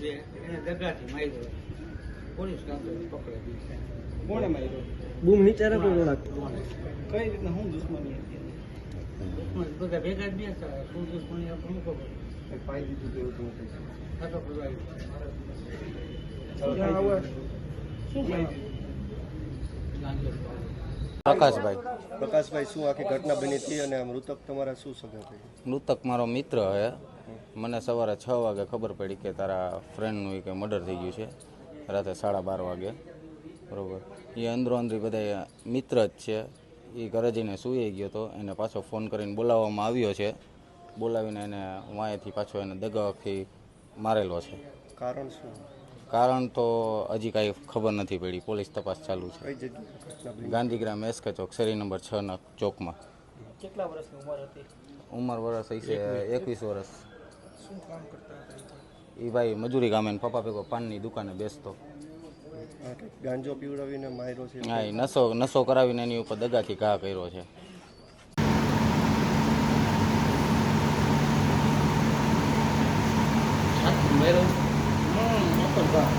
છે એને દગાથી માર્યો. પોલીસ કાંતો પકડે. કોણે માર્યો? બૂમ નીચે રાખો. કઈ રીતના હું દુશ્મની હતી? બધા ભેગા જ નહીં શું દુશ્મની આપણે ખબર? કંઈ પાઈ દીધું તો ખાતો પુરાવી શું શું પ્રકાશભાઈ. પ્રકાશભાઈ શું આખી ઘટના બની હતી અને મૃતક તમારા શું સગા થઈ મૃતક મારો મિત્ર હે. મને સવારે છ વાગે ખબર પડી કે તારા ફ્રેન્ડનું કે મર્ડર થઈ ગયું છે. રાતે સાડા બાર વાગે. બરાબર. એ અંદરો અંદરી બધા મિત્ર જ છે. એ ઘરે જઈને સૂઈ ગયો હતો એને પાછો ફોન કરીને બોલાવવામાં આવ્યો છે. બોલાવીને એને વાંયથી પાછો એને દગાથી મારેલો છે. કારણ શું? કારણ તો હજી કાંઈ ખબર નથી પડી. પોલીસ તપાસ ચાલુ છે. કઈ ગાંધીગ્રામ એસકે ચોક શેરી નંબર છ ના ચોકમાં. કેટલા વર્ષની ઉંમર હતી? ઉંમર વર્ષ છે એકવીસ વર્ષ. શું કામ કરતા હતા એ ભાઈ? મજૂરી કામે ને પપ્પા ભેગો પાનની દુકાને બેસતો. આ કંઈક ગાંજો પીવડાવીને માર્યો છે. હા એ નશો નશો કરાવીને એની ઉપર દગાથી ઘા કર્યો છે. મેરો હમ ભાગ